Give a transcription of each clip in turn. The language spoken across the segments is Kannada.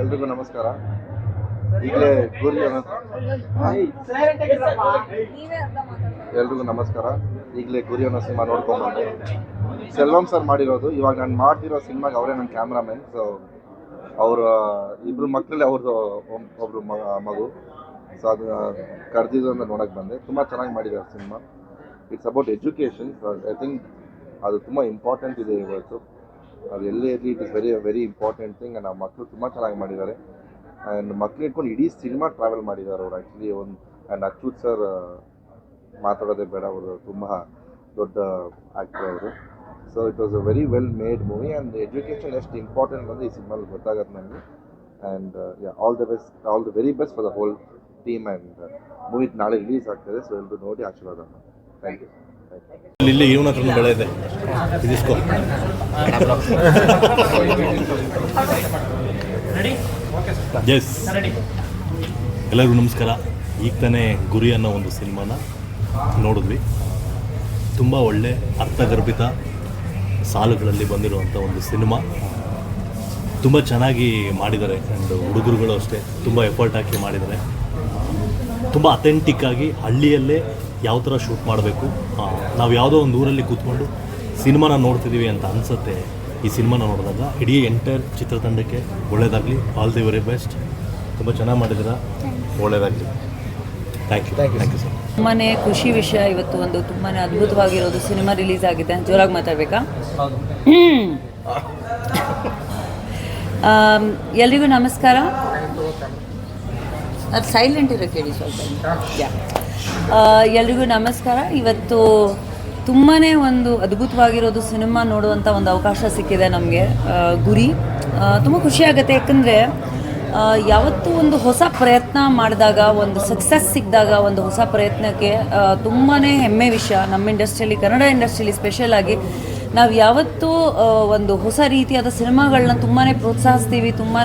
ಎಲ್ರಿಗೂ ನಮಸ್ಕಾರ. ಈಗಲೇ ಗುರಿ ಎಲ್ರಿಗೂ ನಮಸ್ಕಾರ. ಈಗಲೇ ಗುರಿ ಅನ್ನೋ ಸಿನಿಮಾ ನೋಡ್ಕೊಂಡ್ಬಂದೆ ಸೆಲ್ವಂ ಸರ್ ಮಾಡಿರೋದು. ಇವಾಗ ನಾನು ಮಾಡ್ತಿರೋ ಸಿನಿಮಾಗೆ ಅವರೇ ನನ್ನ ಕ್ಯಾಮ್ರಾಮನ್. ಸೊ ಅವರ, ಇಬ್ರು ಮಕ್ಕಳಲ್ಲಿ ಅವ್ರದ್ದು ಒಬ್ರು ಮಗು. ಸೊ ಅದು, ಕರೆದಿದ್ದು ಅಂತ ನೋಡಕ್ಕೆ ಬಂದೆ. ತುಂಬ ಚೆನ್ನಾಗಿ ಮಾಡಿದ್ದಾರೆ cinema. It's about education I think ಅದು ತುಂಬ ಇಂಪಾರ್ಟೆಂಟ್ ಇದೆ ಇವತ್ತು. ಅದು ಎಲ್ಲೇ ಇರಲಿ it is very very important thing ನಮ್ಮ ಮಕ್ಕಳು ತುಂಬ ಚೆನ್ನಾಗಿ ಮಾಡಿದ್ದಾರೆ. ಆ್ಯಂಡ್ ಮಕ್ಳು ಇಟ್ಕೊಂಡು ಇಡೀ ಸಿನಿಮಾ ಟ್ರಾವೆಲ್ ಮಾಡಿದ್ದಾರೆ ಅವರು. ಆ್ಯಕ್ಚುಲಿ ಒಂದು ಆ್ಯಂಡ್ ಅಚ್ಯುತ್ ಸರ್ ಮಾತಾಡೋದೇ ಬೇಡ. ಅವರು ತುಂಬ ದೊಡ್ಡ ಆ್ಯಕ್ಟರ್ ಅವರು. So it was a very well made movie and education ಎಷ್ಟು ಇಂಪಾರ್ಟೆಂಟ್ ಅಂದರೆ ಈ ಸಿನಿಮಾಲಿ ಗೊತ್ತಾಗತ್ತೆ ನನಗೆ and all the best all the very best for the whole team and movie ನಾಳೆ ರಿಲೀಸ್ ಆಗ್ತದೆ. ಸೊ ಎಲ್ಲರೂ ನೋಡಿ ಆಶೀರ್ವಾದ. ಥ್ಯಾಂಕ್ ಯು ಇಲ್ಲಿ ಇವನ ಹತ್ರ ಬೆಳೆ ಇದೆ. ಇದಿಸ್ಕೋ ಎಸ್ ಎಲ್ಲರಿಗೂ ನಮಸ್ಕಾರ. ಈಗ ತಾನೇ ಗುರಿ ಅನ್ನೋ ಒಂದು ಸಿನಿಮಾನ ನೋಡಿದ್ವಿ. ತುಂಬ ಒಳ್ಳೆ ಅರ್ಥಗರ್ಭಿತ ಸಾಲುಗಳಲ್ಲಿ ಬಂದಿರುವಂಥ ಒಂದು ಸಿನಿಮಾ. ತುಂಬ ಚೆನ್ನಾಗಿ ಮಾಡಿದ್ದಾರೆ. ಆ್ಯಂಡ್ ಹುಡುಗರುಗಳು ಅಷ್ಟೇ ತುಂಬ ಎಫರ್ಟ್ ಹಾಕಿ ಮಾಡಿದ್ದಾರೆ. ತುಂಬ ಅಥೆಂಟಿಕ್ ಆಗಿ ಹಳ್ಳಿಯಲ್ಲೇ ಯಾವ ಥರ ಶೂಟ್ ಮಾಡಬೇಕು? ನಾವು ಯಾವುದೋ ಒಂದು ಊರಲ್ಲಿ ಕೂತ್ಕೊಂಡು ಸಿನಿಮಾನ ನೋಡ್ತಿದ್ದೀವಿ ಅಂತ ಅನಿಸುತ್ತೆ ಈ ಸಿನಿಮಾನ ನೋಡಿದಾಗ. ಇಡೀ ಎಂಟೈರ್ ಚಿತ್ರತಂಡಕ್ಕೆ ಒಳ್ಳೇದಾಗಲಿ. ಆಲ್ ದಿ ವೆರಿ ಬೆಸ್ಟ್ ತುಂಬ ಚೆನ್ನಾಗಿ ಮಾಡಿದ್ದೀರಾ. ಒಳ್ಳೇದಾಗಲಿ. Thank you thank you sir ತುಂಬಾ ಖುಷಿ ವಿಷಯ ಇವತ್ತು ಒಂದು ತುಂಬಾ ಅದ್ಭುತವಾಗಿರೋದು ಸಿನಿಮಾ ರಿಲೀಸ್ ಆಗಿದೆ ಜೋರಾಗಿ ಮಾತಾಡಬೇಕಾ? ಎಲ್ರಿಗೂ ನಮಸ್ಕಾರ. ಅದು ಸೈಲೆಂಟ್ ಇರೋ ಕೇಳಿ ಸ್ವಲ್ಪ. ಯಾ ಎಲ್ರಿಗೂ ನಮಸ್ಕಾರ. ಇವತ್ತು ತುಂಬಾ ಒಂದು ಅದ್ಭುತವಾಗಿರೋದು ಸಿನಿಮಾ ನೋಡುವಂಥ ಒಂದು ಅವಕಾಶ ಸಿಕ್ಕಿದೆ ನಮಗೆ. ಗುರಿ. ತುಂಬ ಖುಷಿ ಆಗುತ್ತೆ. ಯಾಕಂದರೆ ಯಾವತ್ತೂ ಒಂದು ಹೊಸ ಪ್ರಯತ್ನ ಮಾಡಿದಾಗ, ಒಂದು ಸಕ್ಸಸ್ ಸಿಕ್ಕಿದಾಗ, ಒಂದು ಹೊಸ ಪ್ರಯತ್ನಕ್ಕೆ ತುಂಬಾ ಹೆಮ್ಮೆ ವಿಷಯ. ನಮ್ಮ ಇಂಡಸ್ಟ್ರಿಯಲ್ಲಿ, ಕನ್ನಡ ಇಂಡಸ್ಟ್ರಿಯಲ್ಲಿ ಸ್ಪೆಷಲ್ ಆಗಿ ನಾವು ಯಾವತ್ತೂ ಒಂದು ಹೊಸ ರೀತಿಯಾದ ಸಿನಿಮಾಗಳನ್ನ ತುಂಬಾ ಪ್ರೋತ್ಸಾಹಿಸ್ತೀವಿ ತುಂಬಾ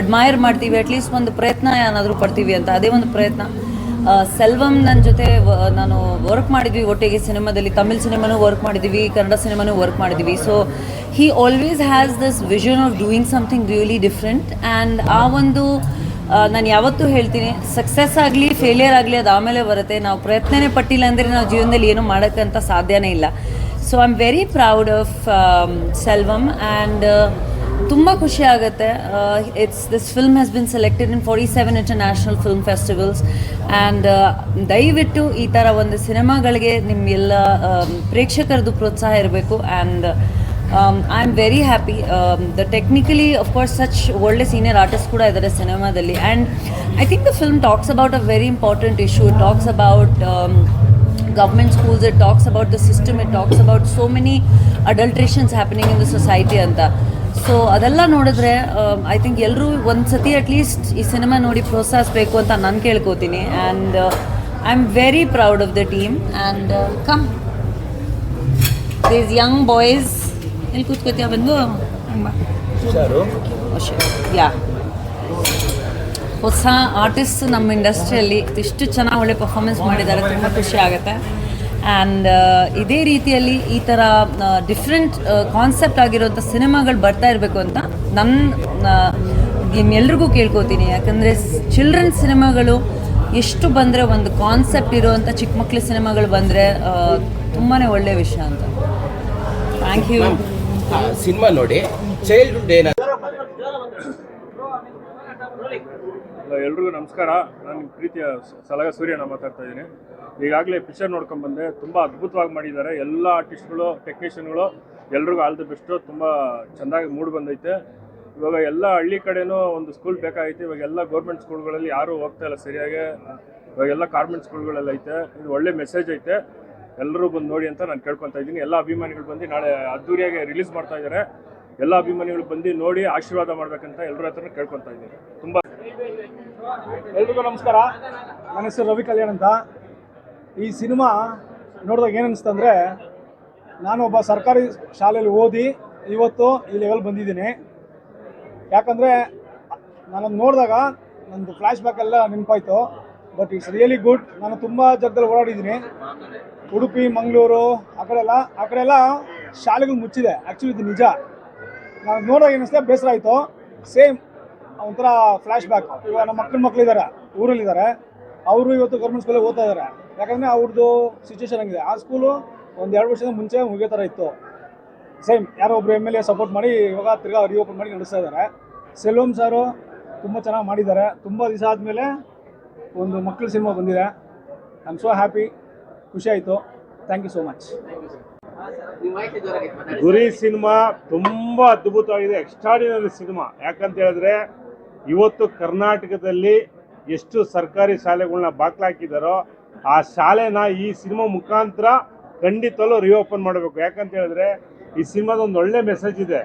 ಅಡ್ಮೈರ್ ಮಾಡ್ತೀವಿ ಅಟ್ಲೀಸ್ಟ್ ಒಂದು ಪ್ರಯತ್ನ ಏನಾದರೂ ಪಡ್ತೀವಿ ಅಂತ. ಅದೇ ಒಂದು ಪ್ರಯತ್ನ. ಸೆಲ್ವಂ ನನ್ನ ಜೊತೆ ನಾನು ವರ್ಕ್ ಮಾಡಿದ್ವಿ ಒಟ್ಟಿಗೆ ಸಿನಿಮಾದಲ್ಲಿ. ತಮಿಳ್ ಸಿನಿಮಾನೂ ವರ್ಕ್ ಮಾಡಿದ್ವಿ, ಕನ್ನಡ ಸಿನಿಮಾನೂ ವರ್ಕ್ ಮಾಡಿದ್ವಿ. So he always has this vision of doing something really different and ಆ ಒಂದು ನಾನು ಯಾವತ್ತೂ ಹೇಳ್ತೀನಿ ಸಕ್ಸಸ್ ಆಗಲಿ ಫೇಲಿಯರ್ ಆಗಲಿ ಅದು ಆಮೇಲೆ ಬರುತ್ತೆ. ನಾವು ಪ್ರಯತ್ನನೇ ಪಟ್ಟಿಲ್ಲ ಅಂದರೆ ನಾವು ಜೀವನದಲ್ಲಿ ಏನೂ ಮಾಡೋಕ್ಕಂತ ಸಾಧ್ಯನೇ ಇಲ್ಲ. So I am very proud of Selvam and ತುಂಬ ಖುಷಿ ಆಗುತ್ತೆ. It's this film has been selected in forty seven international film festivals and ದಯವಿಟ್ಟು ಈ ಥರ ಒಂದು ಸಿನಿಮಾಗಳಿಗೆ ನಿಮ್ಮೆಲ್ಲ ಪ್ರೇಕ್ಷಕರದ್ದು ಪ್ರೋತ್ಸಾಹ ಇರಬೇಕು and I am very happy the technically of course such ಒಳ್ಳೆ ಸೀನಿಯರ್ ಆರ್ಟಿಸ್ಟ್ ಕೂಡ ಇದ್ದಾರೆ ಸಿನಿಮಾದಲ್ಲಿ and I think the film talks about a very important issue talks about government schools, it talks about the system, it talks about so many adulterations happening in the society ಅಂತ. ಸೊ ಅದೆಲ್ಲ ನೋಡಿದ್ರೆ ಐ ಥಿಂಕ್ ಎಲ್ಲರೂ ಒಂದು ಸತಿ ಅಟ್ಲೀಸ್ಟ್ ಈ ಸಿನಿಮಾ ನೋಡಿ ಪ್ರೋತ್ಸಾಹಿಸಬೇಕು ಅಂತ ನಾನು ಕೇಳ್ಕೋತೀನಿ. And I am very proud of the team and come these young boys ಎಲ್ಲಿ ಕೂತ್ಕೋತೀಯ ಬಂದು? ಯಾ ಹೊಸ ಆರ್ಟಿಸ್ಟ್ ನಮ್ಮ ಇಂಡಸ್ಟ್ರಿಯಲ್ಲಿ ಇಷ್ಟು ಚೆನ್ನಾಗಿ ಒಳ್ಳೆ ಪರ್ಫಾರ್ಮೆನ್ಸ್ ಮಾಡಿದ್ದಾರೆ ತುಂಬ ಖುಷಿ ಆಗುತ್ತೆ. ಆ್ಯಂಡ್ ಇದೇ ರೀತಿಯಲ್ಲಿ ಈ ಥರ ಡಿಫ್ರೆಂಟ್ ಕಾನ್ಸೆಪ್ಟ್ ಆಗಿರೋಂಥ ಸಿನಿಮಾಗಳು ಬರ್ತಾ ಇರಬೇಕು ಅಂತ ನನ್ನ ನಿಮ್ಮೆಲ್ರಿಗೂ ಕೇಳ್ಕೊತೀನಿ. ಯಾಕಂದರೆ ಚಿಲ್ಡ್ರನ್ ಸಿನಿಮಾಗಳು ಎಷ್ಟು ಬಂದರೆ ಒಂದು ಕಾನ್ಸೆಪ್ಟ್ ಇರೋವಂಥ ಚಿಕ್ಕ ಮಕ್ಕಳ ಸಿನಿಮಾಗಳು ಬಂದರೆ ತುಂಬಾ ಒಳ್ಳೆಯ ವಿಷಯ ಅಂತ. ಥ್ಯಾಂಕ್ ಯು ಸಿನಿಮಾ ನೋಡಿ ಚೈಲ್ಡ್ಹುಡ್ ಏನ ಎಲ್ರಿಗೂ ನಮಸ್ಕಾರ. ನಾನು ಪ್ರೀತಿಯ ಸಲಗ ಸೂರ್ಯನ ಮಾತಾಡ್ತಾ ಇದ್ದೀನಿ. ಈಗಾಗಲೇ ಪಿಕ್ಚರ್ ನೋಡ್ಕೊಂಡು ಬಂದೆ. ತುಂಬ ಅದ್ಭುತವಾಗಿ ಮಾಡಿದ್ದಾರೆ. ಎಲ್ಲ ಆರ್ಟಿಸ್ಟ್ಗಳು ಟೆಕ್ನಿಷಿಯನ್ಗಳು ಎಲ್ರಿಗೂ ಆಲ್ ದಿ ಬೆಸ್ಟು ತುಂಬ ಚೆನ್ನಾಗಿ ಮೂಡ್ ಬಂದೈತೆ. ಇವಾಗ ಎಲ್ಲ ಹಳ್ಳಿ ಕಡೆನೂ ಒಂದು ಸ್ಕೂಲ್ ಬೇಕಾಗೈತೆ. ಇವಾಗ ಎಲ್ಲ ಗೌರ್ಮೆಂಟ್ ಸ್ಕೂಲ್ಗಳಲ್ಲಿ ಯಾರೂ ಹೋಗ್ತಾ ಇಲ್ಲ ಸರಿಯಾಗಿ. ಇವಾಗ ಇವಾಗೆಲ್ಲ ಕಾರ್ಮೆಂಟ್ ಸ್ಕೂಲ್ಗಳೆಲ್ಲ ಐತೆ. ಇದು ಒಳ್ಳೆ ಮೆಸೇಜ್ ಐತೆ. ಎಲ್ಲರೂ ಬಂದು ನೋಡಿ ಅಂತ ನಾನು ಕೇಳ್ಕೊತಾ ಇದ್ದೀನಿ. ಎಲ್ಲ ಅಭಿಮಾನಿಗಳು ಬಂದು ನಾಳೆ ಅದ್ದೂರಿಯಾಗಿ ರಿಲೀಸ್ ಮಾಡ್ತಾ ಇದ್ದಾರೆ ಎಲ್ಲ ಅಭಿಮಾನಿಗಳು ಬಂದು ನೋಡಿ ಆಶೀರ್ವಾದ ಮಾಡ್ಬೇಕಂತ ಎಲ್ಲರ ಹತ್ರ ಕೇಳ್ಕೊತಾ ಇದ್ದೀನಿ. ತುಂಬ ಎಲ್ರಿಗೂ ನಮಸ್ಕಾರ. ನನ್ನ ಹೆಸರು ರವಿ ಕಲ್ಯಾಣ್ ಅಂತ. ಈ ಸಿನಿಮಾ ನೋಡಿದಾಗ ಏನು ಅನಿಸ್ತಂದರೆ ನಾನು ಒಬ್ಬ ಸರ್ಕಾರಿ ಶಾಲೆಯಲ್ಲಿ ಓದಿ ಇವತ್ತು ಈ ಲೆವೆಲ್ ಬಂದಿದ್ದೀನಿ. ಯಾಕಂದರೆ ನಾನು ನೋಡಿದಾಗ ನಂದು ಫ್ಲ್ಯಾಶ್ ಬ್ಯಾಕ್ ಎಲ್ಲ ನೆನಪಾಯ್ತು. ಬಟ್ ಇಟ್ಸ್ ರಿಯಲಿ ಗುಡ್ ನಾನು ತುಂಬ ಜಾಗದಲ್ಲಿ ಓಡಾಡಿದ್ದೀನಿ. ಉಡುಪಿ, ಮಂಗಳೂರು, ಆ ಕಡೆ ಎಲ್ಲ, ಆ ಕಡೆ ಎಲ್ಲ ಶಾಲೆಗಳು ಮುಚ್ಚಿದೆ. ಆ್ಯಕ್ಚುಲಿ ಇದು ನಿಜ. ನಾನು ನೋಡೋಕೆ ಏನಿಸ್ತೇ ಬೇಸರ ಆಯಿತು. ಸೇಮ್ ಒಂಥರ ಫ್ಲ್ಯಾಶ್ ಬ್ಯಾಕ್ ಇವಾಗ ನಮ್ಮ ಮಕ್ಕಳ ಮಕ್ಕಳಿದ್ದಾರೆ ಊರಲ್ಲಿದ್ದಾರೆ ಅವರು ಇವತ್ತು ಗೌರ್ಮೆಂಟ್ ಸ್ಕೂಲಲ್ಲಿ ಓದ್ತಾ ಇದ್ದಾರೆ ಯಾಕಂದರೆ ಅವ್ರದ್ದು ಸಿಚುವೇಶನ್ ಆಗಿದೆ ಆ ಸ್ಕೂಲು ಒಂದು ಎರಡು ವರ್ಷದ ಮುಂಚೆ ಮುಗಿಯೋ ಥರ ಇತ್ತು. ಸೇಮ್ ಯಾರೋ ಒಬ್ರು ಎಂ ಎಲ್ ಎ ಸಪೋರ್ಟ್ ಮಾಡಿ ಇವಾಗ ತಿರ್ಗಾ ರಿಓಪನ್ ಮಾಡಿ ನಡೆಸ್ತಾ ಇದ್ದಾರೆ ಸೆಲ್ವಂ ಸಾರು ತುಂಬ ಚೆನ್ನಾಗಿ ಮಾಡಿದ್ದಾರೆ. ತುಂಬ ದಿವಸ ಆದಮೇಲೆ ಒಂದು ಮಕ್ಕಳ ಸಿನಿಮಾ ಬಂದಿದೆ. ಐ ಆಮ್ ಸೋ ಹ್ಯಾಪಿ ಖುಷಿ ಆಯಿತು. Thank you so much Guri cinema ತುಂಬ ಅದ್ಭುತವಾಗಿದೆ. ಎಕ್ಸ್ಟ್ರಾಡಿನರಿ ಸಿನಿಮಾ ಯಾಕಂತ ಹೇಳಿದ್ರೆ ಇವತ್ತು ಕರ್ನಾಟಕದಲ್ಲಿ ಎಷ್ಟು ಸರ್ಕಾರಿ ಶಾಲೆಗಳನ್ನ ಬಾಕ್ಲಾಕಿದಾರೋ ಆ ಶಾಲೆನ ಈ ಸಿನಿಮಾ ಮುಖಾಂತರ ಖಂಡಿತಲ್ಲೂ ರಿಓಪನ್ ಮಾಡಬೇಕು. ಯಾಕಂತ ಹೇಳಿದ್ರೆ ಈ ಸಿನಿಮಾದ ಒಂದು ಒಳ್ಳೆ ಮೆಸೇಜ್ ಇದೆ.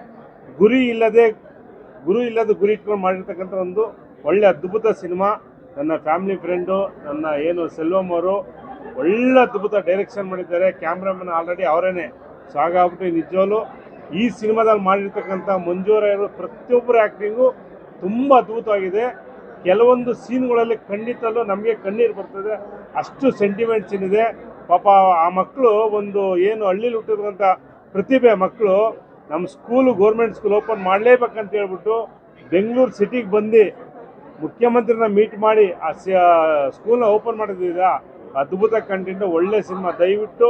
ಗುರಿ ಇಲ್ಲದೆ, ಗುರು ಇಲ್ಲದ ಗುರಿ ಇಟ್ಕೊಂಡು ಮಾಡಿರ್ತಕ್ಕಂಥ ಒಂದು ಒಳ್ಳೆ ಅದ್ಭುತ ಸಿನಿಮಾ. ನನ್ನ ಫ್ಯಾಮಿಲಿ ಫ್ರೆಂಡು ನನ್ನ ಏನು ಸೆಲ್ವಮ್ ಅವರು ಒಳ್ಳೆ ಅದ್ಭುತ ಡೈರೆಕ್ಷನ್ ಮಾಡಿದ್ದಾರೆ. Cameraman already ಅವರೇನೆ. ಸೊ ಹಾಗಾಗ್ಬಿಟ್ಟು ಈ ಸಿನಿಮಾದಲ್ಲಿ ಮಾಡಿರ್ತಕ್ಕಂಥ ಮಂಜೂರ ಪ್ರತಿಯೊಬ್ಬರ ಆ್ಯಕ್ಟಿಂಗು ತುಂಬ ದೂತವಾಗಿದೆ ಕೆಲವೊಂದು ಸೀನ್ಗಳಲ್ಲಿ ಖಂಡಿತಲ್ಲೂ ನಮಗೆ ಕಣ್ಣೀರು ಬರ್ತದೆ. ಅಷ್ಟು ಸೆಂಟಿಮೆಂಟ್ ಸೀನ್ ಇದೆ. ಪಾಪ ಆ ಮಕ್ಕಳು ಒಂದು ಏನು ಹಳ್ಳಿಲಿ ಹುಟ್ಟಿರುವಂಥ ಪ್ರತಿಭೆ ಮಕ್ಕಳು ನಮ್ಮ ಸ್ಕೂಲು ಗೌರ್ಮೆಂಟ್ ಸ್ಕೂಲ್ ಓಪನ್ ಮಾಡಲೇಬೇಕಂತ ಹೇಳ್ಬಿಟ್ಟು ಬೆಂಗಳೂರು ಸಿಟಿಗೆ ಬಂದು ಮುಖ್ಯಮಂತ್ರಿನ ಮೀಟ್ ಮಾಡಿ ಆ ಸ್ಕೂಲ್ನ ಓಪನ್ ಮಾಡಿದ್ದ ಅದ್ಭುತ ಕಂಟೆಂಟ್ ಒಳ್ಳೆ ಸಿನಿಮಾ ದಯವಿಟ್ಟು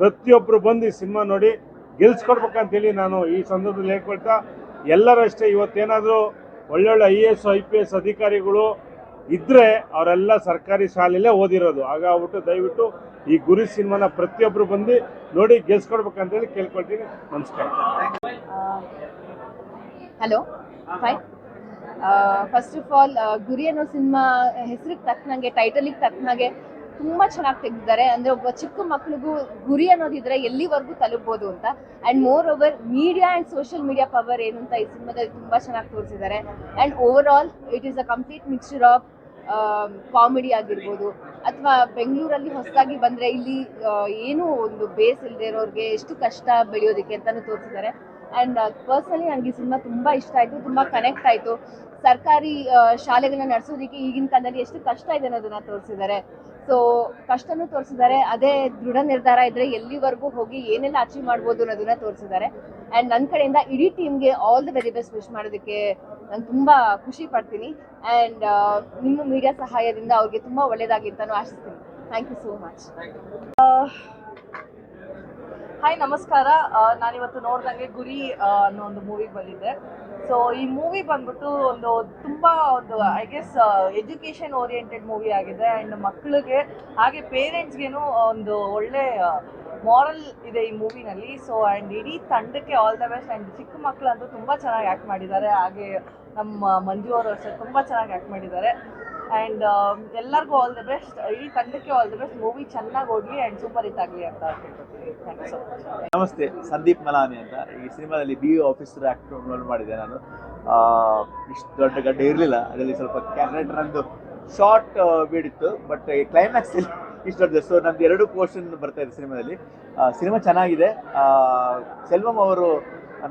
ಪ್ರತಿಯೊಬ್ಬರು ಬಂದು ಈ ಸಿನಿಮಾ ನೋಡಿ ಗೆಲ್ಸ್ಕೊಡ್ಬೇಕಂತೇಳಿ ನಾನು ಈ ಸಂದರ್ಭದಲ್ಲಿ ಹೇಳ್ಕೊಳ್ತಾ, ಎಲ್ಲರೂ ಅಷ್ಟೇ ಇವತ್ತೇನಾದರೂ ಒಳ್ಳೊಳ್ಳೆ I A S I P S ಅಧಿಕಾರಿಗಳು ಇದ್ದರೆ ಅವರೆಲ್ಲ ಸರ್ಕಾರಿ ಶಾಲೆಯಲ್ಲೇ ಓದಿರೋದು. ಹಾಗಾಗ್ಬಿಟ್ಟು ದಯವಿಟ್ಟು ಈ ಗುರಿ ಸಿನಿಮಾನ ಪ್ರತಿಯೊಬ್ಬರು ಬಂದು ನೋಡಿ ಗೆಲ್ಸ್ಕೊಡ್ಬೇಕಂತೇಳಿ ಕೇಳ್ಕೊಳ್ತೀನಿ. ನಮಸ್ಕಾರ. Hello hi first of all Guri ಅನ್ನೋ ಸಿನಿಮಾ ಹೆಸರಿಗೆ ತಕ್ಕನಾಗೆ ಟೈಟಲಿಗೆ ತಕ್ಕನಾಗೆ ತುಂಬ ಚೆನ್ನಾಗಿ ತೆಗೆದಿದ್ದಾರೆ. ಅಂದರೆ ಒಬ್ಬ ಚಿಕ್ಕ ಮಕ್ಳಿಗೂ ಗುರಿ ಅನ್ನೋದಿದ್ರೆ ಎಲ್ಲಿವರೆಗೂ ತಲುಪ್ಬೋದು ಅಂತ. And moreover media and social media power ಏನು ಅಂತ ಈ ಸಿನಿಮಾದಲ್ಲಿ ತುಂಬ ಚೆನ್ನಾಗಿ ತೋರಿಸಿದ್ದಾರೆ. And overall it is a complete mixture of comedy ಆಗಿರ್ಬೋದು, ಅಥವಾ ಬೆಂಗಳೂರಲ್ಲಿ ಹೊಸದಾಗಿ ಬಂದರೆ ಇಲ್ಲಿ ಏನು ಒಂದು ಬೇಸ್ ಇಲ್ಲದೆ ಇರೋರಿಗೆ ಎಷ್ಟು ಕಷ್ಟ ಬೆಳೆಯೋದಕ್ಕೆ ಅಂತಲೂ ತೋರಿಸಿದ್ದಾರೆ. ಆ್ಯಂಡ್ ಪರ್ಸ್ನಲಿ ನನಗೆ ಈ ಸಿನಿಮಾ ತುಂಬ ಇಷ್ಟ ಆಯಿತು, ತುಂಬ ಕನೆಕ್ಟ್ ಆಯಿತು. ಸರ್ಕಾರಿ ಶಾಲೆಗಳನ್ನ ನಡೆಸೋದಕ್ಕೆ ಈಗಿನ ಕಾಲದಲ್ಲಿ ಎಷ್ಟು ಕಷ್ಟ ಇದೆ ಅನ್ನೋದನ್ನ ತೋರಿಸಿದ್ದಾರೆ. ಸೊ ಕಷ್ಟನೂ ತೋರಿಸಿದ್ದಾರೆ. ಅದೇ ದೃಢ ನಿರ್ಧಾರ ಇದ್ರೆ ಎಲ್ಲಿವರೆಗೂ ಹೋಗಿ ಏನೆಲ್ಲ ಅಚೀವ್ ಮಾಡ್ಬೋದು ಅನ್ನೋದನ್ನ ತೋರಿಸಿದ್ದಾರೆ. ಆ್ಯಂಡ್ ನನ್ನ ಕಡೆಯಿಂದ ಇಡೀ ಟೀಮ್ಗೆ all the very best wish ಮಾಡೋದಕ್ಕೆ ನಾನು ತುಂಬ ಖುಷಿ ಪಡ್ತೀನಿ. ಆ್ಯಂಡ್ ನಿಮ್ಮ ಮೀಡಿಯಾ ಸಹಾಯದಿಂದ ಅವ್ರಿಗೆ ತುಂಬ ಒಳ್ಳೆಯದಾಗಿ ಅಂತಾನು ಆಶಿಸ್ತೀನಿ. Thank you so much hi ನಮಸ್ಕಾರ. ನಾನಿವತ್ತು ನೋಡ್ದಂಗೆ ಗುರಿ ಅನ್ನೋ ಒಂದು ಮೂವಿಗೆ ಬಂದಿದ್ದೆ. ಸೊ ಈ ಮೂವಿ ಬಂದ್ಬಿಟ್ಟು ಒಂದು ತುಂಬ ಒಂದು I guess education oriented movie ಆಗಿದೆ. ಆ್ಯಂಡ್ ಮಕ್ಕಳಿಗೆ ಹಾಗೆ ಪೇರೆಂಟ್ಸ್ಗೇನು ಒಂದು ಒಳ್ಳೆ ಮಾರಲ್ ಇದೆ ಈ ಮೂವಿನಲ್ಲಿ ಸೊ ಆ್ಯಂಡ್ ಇಡೀ ತಂಡಕ್ಕೆ ಆಲ್ ದ ಬೆಸ್ಟ್ ಆ್ಯಂಡ್ ಚಿಕ್ಕ ಮಕ್ಕಳಂತೂ ತುಂಬ ಚೆನ್ನಾಗಿ ಆ್ಯಕ್ಟ್ ಮಾಡಿದ್ದಾರೆ. ಹಾಗೆ ನಮ್ಮ ಮಂಜು ಅವರು ಅಷ್ಟೇ ತುಂಬ ಚೆನ್ನಾಗಿ ಆ್ಯಕ್ಟ್ ಮಾಡಿದ್ದಾರೆ. ಆ್ಯಂಡ್ ಎಲ್ಲರಿಗೂ ಆಲ್ ದ ಬೆಸ್ಟ್ ಇಡೀ ತಂಡಕ್ಕೆ ಆಲ್ ದ ಬೆಸ್ಟ್ ಮೂವಿ ಚೆನ್ನಾಗಿ ಓಡಲಿ ಆ್ಯಂಡ್ ಸೂಪರ್ ಹಿಟ್ ಆಗಲಿ ಅಂತ ಮಚ್ ನಮಸ್ತೆ, ಸಂದೀಪ್ ಮಲಾನಿ ಅಂತ. ಈ ಸಿನಿಮಾದಲ್ಲಿ ಬಿ ಆಫೀಸರ್ ಆಕ್ಟರ್ ರೋಲ್ ಮಾಡಿದೆ ನಾನು. ಇಷ್ಟು ದೊಡ್ಡ ಗಡ್ಡ ಇರಲಿಲ್ಲ. ಅದರಲ್ಲಿ ಸ್ವಲ್ಪ ಕ್ಯಾರೆಕ್ಟರ್ ನಂದು ಶಾರ್ಟ್ ಬೀಡಿತ್ತು ಬಟ್ ಕ್ಲೈಮ್ಯಾಕ್ಸ್ ಇಷ್ಟು ದೊಡ್ಡದು ಸೊ ನಮ್ದು ಎರಡು ಪೋರ್ಷನ್ ಬರ್ತಾ ಇದೆ ಸಿನಿಮಾದಲ್ಲಿ. ಸಿನಿಮಾ ಚೆನ್ನಾಗಿದೆ. ಸೆಲ್ವಂ ಅವರು,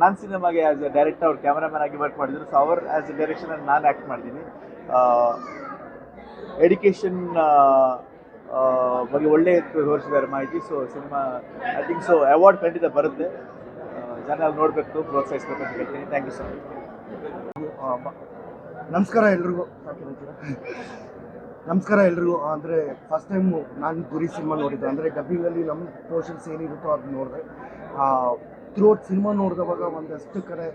ನಾನು ಸಿನಿಮಾಗೆ ಆಸ್ ಎ ಡೈರೆಕ್ಟರ್ ಅವ್ರು ಕ್ಯಾಮ್ರಾಮನ್ ಆಗಿ ವರ್ಕ್ ಮಾಡಿದ್ರು. ಸೊ ಅವರ್ ಆಸ್ ಎ ಡೈರೆಕ್ಷನ್ ನಾನು ಆ್ಯಕ್ಟ್ ಮಾಡಿದ್ದೀನಿ. ಎಡಿಕೇಶನ್ ಬಗ್ಗೆ ಒಳ್ಳೆ ತೋರಿಸಿದ್ದಾರೆ ಮಾಹಿತಿ. So cinema I think so award ಖಂಡಿತ ಬರುತ್ತೆ. ಜನ ನೋಡಬೇಕು, ಪ್ರೋತ್ಸಾಹಿಸ್ಬೇಕು ಅಂತ ಹೇಳ್ತೀನಿ. ಥ್ಯಾಂಕ್ ಯು ಸೊ ಮಚ್ ನಮಸ್ಕಾರ ಎಲ್ರಿಗೂ. ನಮಸ್ಕಾರ ಎಲ್ರಿಗೂ. ಅಂದರೆ ಫಸ್ಟ್ ಟೈಮು ನಾನು ಗುರಿ ಸಿನಿಮಾ ನೋಡಿದ್ದೆ. ಅಂದರೆ ಡಬ್ಬಿಂಗಲ್ಲಿ ನಮ್ಮ ಪೋರ್ಷನ್ಸ್ ಏನಿರುತ್ತೋ ಅದು ನೋಡಿದೆ. ಥ್ರೂಔಟ್ ಸಿನಿಮಾ ನೋಡಿದವಾಗ ಒಂದಷ್ಟು ಕಡೆ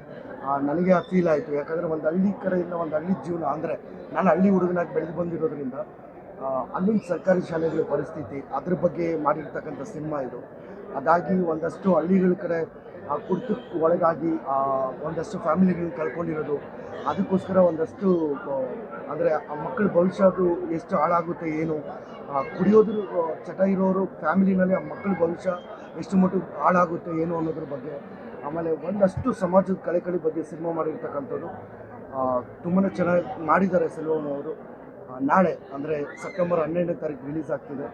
ನನಗೆ ಆ ಫೀಲ್ ಆಯಿತು. ಯಾಕಂದರೆ, ಒಂದು ಹಳ್ಳಿ ಕಡೆಯಿಂದ ಒಂದು ಹಳ್ಳಿ ಜೀವನ. ಅಂದರೆ, ನಾನು ಹಳ್ಳಿ ಹುಡುಗನಾಗಿ ಬೆಳೆದು ಬಂದಿರೋದ್ರಿಂದ ಅಲ್ಲಿನ ಸರ್ಕಾರಿ ಶಾಲೆಗಳ ಪರಿಸ್ಥಿತಿ ಅದ್ರ ಬಗ್ಗೆ ಮಾಡಿರ್ತಕ್ಕಂಥ ಸಿನಿಮಾ ಇದು. ಅದಾಗಿ ಒಂದಷ್ಟು ಹಳ್ಳಿಗಳ ಕಡೆ, ಆ ಕುರ್ತಕ್ಕೆ ಒಳಗಾಗಿ ಒಂದಷ್ಟು ಫ್ಯಾಮಿಲಿಗಳು ಕಳ್ಕೊಂಡಿರೋದು. ಅದಕ್ಕೋಸ್ಕರ ಒಂದಷ್ಟು ಅಂದರೆ ಆ ಮಕ್ಕಳ ಭವಿಷ್ಯ ಅದು ಎಷ್ಟು ಹಾಳಾಗುತ್ತೆ, ಏನು ಕುಡಿಯೋದ್ರ ಚಟ ಇರೋರು ಫ್ಯಾಮಿಲಿನಲ್ಲಿ ಆ ಮಕ್ಕಳ ಭವಿಷ್ಯ ಎಷ್ಟು ಮಟ್ಟಿಗೆ ಹಾಳಾಗುತ್ತೆ, ಏನು ಅನ್ನೋದ್ರ ಬಗ್ಗೆ. ಆಮೇಲೆ ಒಂದಷ್ಟು ಸಮಾಜದ ಕಳೆಕಳಿ ಬಗ್ಗೆ ಸಿನಿಮಾ ಮಾಡಿರ್ತಕ್ಕಂಥದ್ದು ತುಂಬಾ ಚೆನ್ನಾಗಿ ಮಾಡಿದ್ದಾರೆ ಸೆಲ್ವಮ್ ಅವರು. ನಾಳೆ ಅಂದರೆ ಸೆಪ್ಟೆಂಬರ್ ಹನ್ನೆರಡನೇ ತಾರೀಕು ರಿಲೀಸ್ ಆಗ್ತಿದೆ.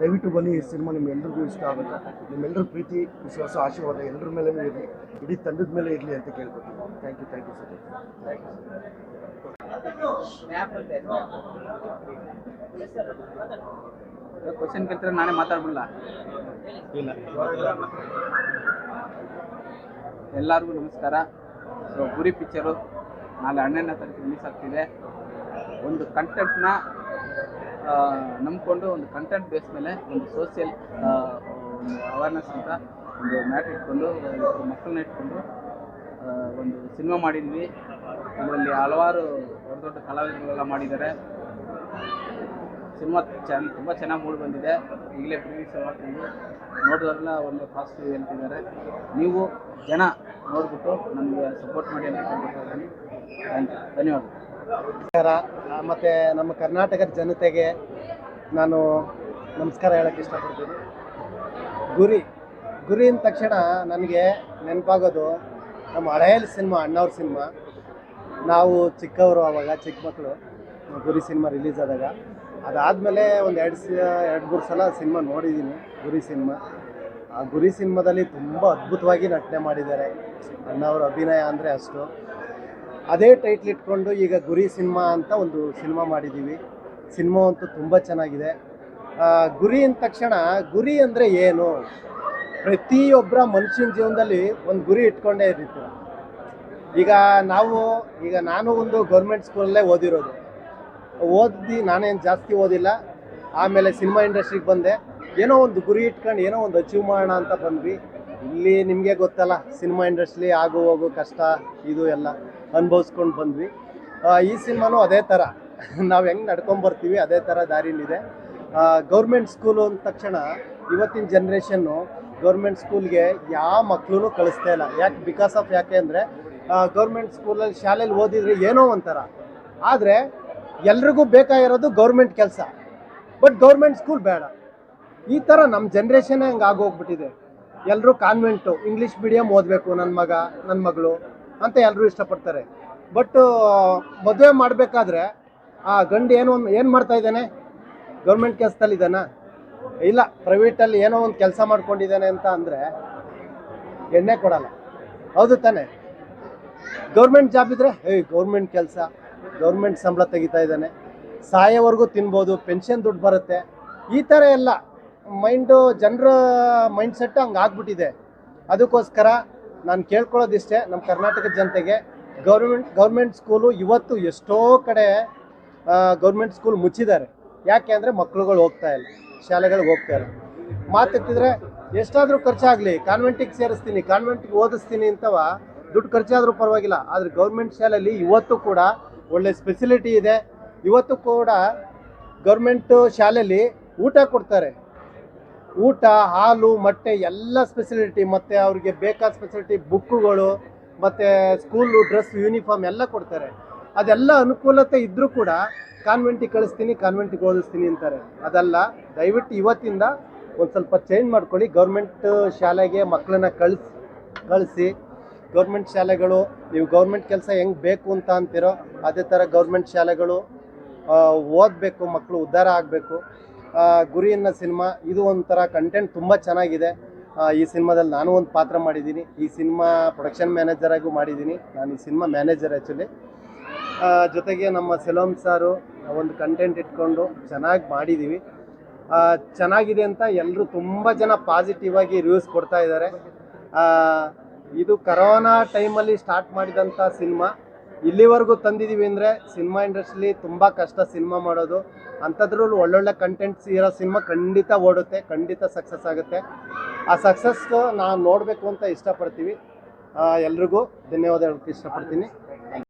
ದಯವಿಟ್ಟು ಬನ್ನಿ ಈ ಸಿನಿಮಾ ನಿಮ್ಮೆಲ್ರಿಗೂ ಇಷ್ಟ ಆಗುತ್ತೆ. ನಿಮ್ಮೆಲ್ಲರ ಪ್ರೀತಿ ವಿಶ್ವಾಸ ಆಶೀರ್ವಾದ ಎಲ್ಲರ ಮೇಲೂ ಇರಲಿ. ಇಡೀ ತಂಡದ ಮೇಲೆ ಇರಲಿ ಅಂತ ಕೇಳ್ಕೊತೀನಿ. Thank you thank you sir question ಕೇಳ್ತಾರೆ? ನಾನೇ ಮಾತಾಡ್ಬಿಡಲ್ಲ ಎಲ್ಲರಿಗೂ ನಮಸ್ಕಾರ. ಸೊ ಗುರಿ ಪಿಕ್ಚರು ನಾಳೆ ಹನ್ನೆರಡನೇ ತಾರೀಕು ರಿಲೀಸ್ ಆಗ್ತಿದೆ. ಒಂದು ಕಂಟೆಂಟ್ನ ನಂಬಿಕೊಂಡು ಒಂದು ಕಂಟೆಂಟ್ ಬೇಸ್ ಮೇಲೆ ಒಂದು ಸೋಷಿಯಲ್ ಅವೇರ್ನೆಸ್ ಅಂತ ಒಂದು ಮ್ಯಾಟ್ ಇಟ್ಕೊಂಡು ಮಕ್ಕಳನ್ನ ಇಟ್ಕೊಂಡು ಒಂದು ಸಿನಿಮಾ ಮಾಡಿದ್ವಿ. ಅದರಲ್ಲಿ ಹಲವಾರು ದೊಡ್ಡ ದೊಡ್ಡ ಕಲಾವಿದರುಗಳೆಲ್ಲ ಮಾಡಿದ್ದಾರೆ. ಸಿನಿಮಾ ಚೆನ್ನ ತುಂಬ ಚೆನ್ನಾಗಿ ಮೂಡಿ ಬಂದಿದೆ. ಈಗಲೇ ಪ್ರೀವಿಯಸ್ ಮಾಡ್ಕೊಂಡು ನೋಡಿದವರೆಲ್ಲ ಒಂದು ಪಾಸಿಟಿವ್ ಹೇಳ್ತಿದ್ದಾರೆ. ನೀವು ಜನ ನೋಡಿಬಿಟ್ಟು ನಮಗೆ ಸಪೋರ್ಟ್ ಮಾಡಿ ಅಂತ ಥ್ಯಾಂಕ್ ಧನ್ಯವಾದ ಮತ್ತೆ ನಮ್ಮ ಕರ್ನಾಟಕದ ಜನತೆಗೆ ನಾನು ನಮಸ್ಕಾರ ಹೇಳಕ್ಕೆ ಇಷ್ಟಪಡ್ತೀನಿ. ಗುರಿ ಗುರಿ ಅಂದ ತಕ್ಷಣ ನನಗೆ ನೆನಪಾಗೋದು ನಮ್ಮ ಹಳೆಯಲ್ ಸಿನಿಮಾ, ಅಣ್ಣವ್ರ ಸಿನಿಮಾ. ನಾವು ಚಿಕ್ಕವರು ಅವಾಗ ಚಿಕ್ಕ ಮಕ್ಕಳು ಗುರಿ ಸಿನಿಮಾ ರಿಲೀಸ್ ಆದಾಗ. ಅದಾದಮೇಲೆ ಒಂದು ಎರಡು ಸ, ಎರಡು ಮೂರು ಸಲ ಸಿನಿಮಾ ನೋಡಿದ್ದೀನಿ ಗುರಿ ಸಿನಿಮಾ. ಆ ಗುರಿ ಸಿನಿಮಾದಲ್ಲಿ ತುಂಬ ಅದ್ಭುತವಾಗಿ ನಟನೆ ಮಾಡಿದ್ದಾರೆ. ಅಣ್ಣವ್ರ ಅಭಿನಯ ಅಂದರೆ ಅಷ್ಟು. ಅದೇ ಟೈಟ್ಲ್ ಇಟ್ಕೊಂಡು ಈಗ ಗುರಿ ಸಿನಿಮಾ ಅಂತ ಒಂದು ಸಿನಿಮಾ ಮಾಡಿದ್ದೀವಿ ಸಿನಿಮಾ ಅಂತೂ ತುಂಬ ಚೆನ್ನಾಗಿದೆ. ಗುರಿ ಅಂದ ತಕ್ಷಣ ಗುರಿ ಅಂದರೆ ಏನು? ಪ್ರತಿಯೊಬ್ಬರ ಮನುಷ್ಯನ ಜೀವನದಲ್ಲಿ ಒಂದು ಗುರಿ ಇಟ್ಕೊಂಡೇ ಇರ್ತೀವಿ ಈಗ ನಾವು, ಈಗ ನಾನು ಒಂದು ಗೌರ್ಮೆಂಟ್ ಸ್ಕೂಲಲ್ಲೇ ಓದಿರೋದು. ಓದಿ, ನಾನೇನು ಜಾಸ್ತಿ ಓದಿಲ್ಲ. ಆಮೇಲೆ ಸಿನಿಮಾ ಇಂಡಸ್ಟ್ರಿಗೆ ಬಂದೆ. ಏನೋ ಒಂದು ಗುರಿ ಇಟ್ಕೊಂಡು ಏನೋ ಒಂದು ಅಚೀವ್ ಮಾಡೋಣ ಅಂತ ಬಂದ್ವಿ. ಇಲ್ಲಿ ನಿಮಗೆ ಗೊತ್ತಲ್ಲ, ಸಿನಿಮಾ ಇಂಡಸ್ಟ್ರಿ ಆಗು ಹೋಗು ಕಷ್ಟ, ಇದು ಎಲ್ಲ. ಅನುಭವಿಸ್ಕೊಂಡು ಬಂದ್ವಿ. ಈ ಸಿನಿಮಾನು ಅದೇ ಥರ ನಾವು ಹೆಂಗೆ ನಡ್ಕೊಂಬರ್ತೀವಿ ಅದೇ ಥರ ದಾರಿಲಿದೆ. ಗೌರ್ಮೆಂಟ್ ಸ್ಕೂಲು ಅಂದ ತಕ್ಷಣ ಇವತ್ತಿನ ಜನ್ರೇಷನ್ನು ಗೌರ್ಮೆಂಟ್ ಸ್ಕೂಲ್ಗೆ ಯಾವ ಮಕ್ಕಳು ಕಳಿಸ್ತಾ ಇಲ್ಲ. ಯಾಕೆ ಬಿಕಾಸ್ ಆಫ್ ಯಾಕೆ ಅಂದರೆ ಗೌರ್ಮೆಂಟ್ ಸ್ಕೂಲಲ್ಲಿ ಶಾಲೆಯಲ್ಲಿ ಓದಿದರೆ ಏನೋ ಒಂಥರ. ಆದರೆ ಎಲ್ರಿಗೂ ಬೇಕಾಗಿರೋದು ಗೌರ್ಮೆಂಟ್ ಕೆಲಸ. ಬಟ್ ಗೌರ್ಮೆಂಟ್ ಸ್ಕೂಲ್ ಬೇಡ. ಈ ಥರ ನಮ್ಮ ಜನ್ರೇಷನ್ನೇ ಹಂಗೆ ಆಗೋಗ್ಬಿಟ್ಟಿದೆ. ಎಲ್ಲರೂ ಕಾನ್ವೆಂಟು ಇಂಗ್ಲೀಷ್ ಮೀಡಿಯಮ್ ಓದಬೇಕು ನನ್ನ ಮಗ ನನ್ನ ಮಗಳು. ಅಂತ ಎಲ್ಲರೂ ಇಷ್ಟಪಡ್ತಾರೆ. ಬಟ್ ಮದುವೆ ಮಾಡಬೇಕಾದ್ರೆ, ಆ ಗಂಡು ಏನೋ ಒಂದು, ಏನು ಮಾಡ್ತಾ ಇದ್ದಾನೆ? ಗೌರ್ಮೆಂಟ್ ಕೆಲಸದಲ್ಲಿ ಇದ್ದಾನ? ಇಲ್ಲ, ಪ್ರೈವೇಟಲ್ಲಿ ಏನೋ ಒಂದು ಕೆಲಸ ಮಾಡ್ಕೊಂಡಿದ್ದಾನೆ ಅಂತ ಅಂದರೆ ಎಣ್ಣೆ ಕೊಡಲ್ಲ. ಹೌದು ತಾನೆ. ಗೌರ್ಮೆಂಟ್ ಜಾಬ್ ಇದ್ರೆ, ಏಯ್, ಗೌರ್ಮೆಂಟ್ ಕೆಲಸ, ಗೌರ್ಮೆಂಟ್ ಸಂಬಳ ತೆಗಿತಾ ಇದ್ದಾನೆ. ಸಾಯೋವರೆಗೂ ತಿನ್ಬೋದು, ಪೆನ್ಷನ್ ದುಡ್ಡು ಬರುತ್ತೆ. ಈ ಥರ ಎಲ್ಲ, ಮೈಂಡು, ಜನರ ಮೈಂಡ್ ಸೆಟ್ ಹಂಗೆ ಆಗ್ಬಿಟ್ಟಿದೆ. ಅದಕ್ಕೋಸ್ಕರ ನಾನು ಕೇಳ್ಕೊಳ್ಳೋದಿಷ್ಟೇ ನಮ್ಮ ಕರ್ನಾಟಕದ ಜನತೆಗೆ ಗೌರ್ಮೆಂಟ್ ಗೌರ್ಮೆಂಟ್ ಸ್ಕೂಲು ಇವತ್ತು ಎಷ್ಟೋ ಕಡೆ ಗೌರ್ಮೆಂಟ್ ಸ್ಕೂಲ್ ಮುಚ್ಚಿದ್ದಾರೆ. ಯಾಕೆ ಅಂದರೆ ಮಕ್ಕಳುಗಳು ಹೋಗ್ತಾ ಇಲ್ಲ ಶಾಲೆಗಳಿಗೆ ಹೋಗ್ತಾ ಇಲ್ಲ. ಮಾತಿದ್ರೆ ಎಷ್ಟಾದರೂ ಖರ್ಚಾಗಲಿ, ಕಾನ್ವೆಂಟಿಗೆ ಸೇರಿಸ್ತೀನಿ, ಕಾನ್ವೆಂಟಿಗೆ ಓದಿಸ್ತೀನಿ ಅಂತವ ದುಡ್ಡು ಖರ್ಚಾದರೂ ಪರವಾಗಿಲ್ಲ, ಆದರೆ ಗೌರ್ಮೆಂಟ್ ಶಾಲೆಯಲ್ಲಿ ಇವತ್ತು ಕೂಡ ಒಳ್ಳೆ ಸ್ಪೆಸಿಲಿಟಿ ಇದೆ. ಇವತ್ತು ಕೂಡ ಗೌರ್ಮೆಂಟು ಶಾಲೆಯಲ್ಲಿ ಊಟ ಕೊಡ್ತಾರೆ. ಊಟ, ಹಾಲು, ಮೊಟ್ಟೆ ಎಲ್ಲ ಸ್ಪೆಸಿಲಿಟಿ ಮತ್ತು ಅವ್ರಿಗೆ ಬೇಕಾದ ಸ್ಪೆಸಿಲಿಟಿ ಬುಕ್ಕುಗಳು, ಮತ್ತು ಸ್ಕೂಲು ಡ್ರೆಸ್ ಯೂನಿಫಾರ್ಮ್ ಎಲ್ಲ ಕೊಡ್ತಾರೆ. ಅದೆಲ್ಲ ಅನುಕೂಲತೆ ಇದ್ದರೂ ಕೂಡ ಕಾನ್ವೆಂಟಿಗೆ ಕಳಿಸ್ತೀನಿ ಕಾನ್ವೆಂಟಿಗೆ ಓದಿಸ್ತೀನಿ ಅಂತಾರೆ. ಅದಲ್ಲ, ದಯವಿಟ್ಟು ಇವತ್ತಿಂದ ಒಂದು ಸ್ವಲ್ಪ ಚೇಂಜ್ ಮಾಡ್ಕೊಳ್ಳಿ. ಗೌರ್ಮೆಂಟ್ ಶಾಲೆಗೆ ಮಕ್ಕಳನ್ನ ಕಳಿಸಿ ಕಳಿಸಿ. ಗೌರ್ಮೆಂಟ್ ಶಾಲೆಗಳು, ನೀವು ಗೌರ್ಮೆಂಟ್ ಕೆಲಸ ಹೆಂಗೆ ಬೇಕು ಅಂತ ಅಂತೀರೋ, ಅದೇ ಥರ ಗೌರ್ಮೆಂಟ್ ಶಾಲೆಗಳು ಓದಬೇಕು ಮಕ್ಕಳು ಉದ್ಧಾರ ಆಗಬೇಕು. ಗುರಿ ಅನ್ನೋ ಸಿನಿಮಾ, ಇದು ಒಂಥರ ಕಂಟೆಂಟ್ ತುಂಬ ಚೆನ್ನಾಗಿದೆ. ಈ ಸಿನಿಮಾದಲ್ಲಿ ನಾನು ಒಂದು ಪಾತ್ರ ಮಾಡಿದ್ದೀನಿ. ಈ ಸಿನಿಮಾ ಪ್ರೊಡಕ್ಷನ್ ಮ್ಯಾನೇಜರ್ ಆಗೂ ಮಾಡಿದ್ದೀನಿ. ನಾನು ಈ ಸಿನಿಮಾ ಮ್ಯಾನೇಜರ್ ಆ್ಯಕ್ಚುಲಿ ಜೊತೆಗೆ ನಮ್ಮ ಸೆಲೋಮ್ ಸಾರು, ಒಂದು ಕಂಟೆಂಟ್ ಇಟ್ಕೊಂಡು ಚೆನ್ನಾಗಿ ಮಾಡಿದ್ದೀವಿ ಚೆನ್ನಾಗಿದೆ ಅಂತ ಎಲ್ಲರೂ ತುಂಬ ಜನ ಪಾಸಿಟಿವ್ ಆಗಿ ರಿವ್ಯೂಸ್ ಕೊಡ್ತಾ ಇದ್ದಾರೆ. ಇದು ಕರೋನಾ ಟೈಮಲ್ಲಿ ಸ್ಟಾರ್ಟ್ ಮಾಡಿದಂಥ ಸಿನಿಮಾ. ಇಲ್ಲಿವರೆಗೂ ತಂದಿದ್ದೀವಿ ಅಂದರೆ ಸಿನಿಮಾ ಇಂಡಸ್ಟ್ರಿಲಿ ತುಂಬ ಕಷ್ಟ ಸಿನಿಮಾ ಮಾಡೋದು. ಅಂಥದ್ರಲ್ಲೂ ಒಳ್ಳೊಳ್ಳೆ ಕಂಟೆಂಟ್ಸ್ ಇರೋ ಸಿನಿಮಾ ಖಂಡಿತ ಓಡುತ್ತೆ, ಖಂಡಿತ ಸಕ್ಸಸ್ ಆಗುತ್ತೆ. ಆ ಸಕ್ಸಸ್ ನಾವು ನೋಡಬೇಕು ಅಂತ ಇಷ್ಟಪಡ್ತೀವಿ. ಎಲ್ರಿಗೂ ಧನ್ಯವಾದ ಹೇಳೋಕ್ಕೆ ಇಷ್ಟಪಡ್ತೀನಿ.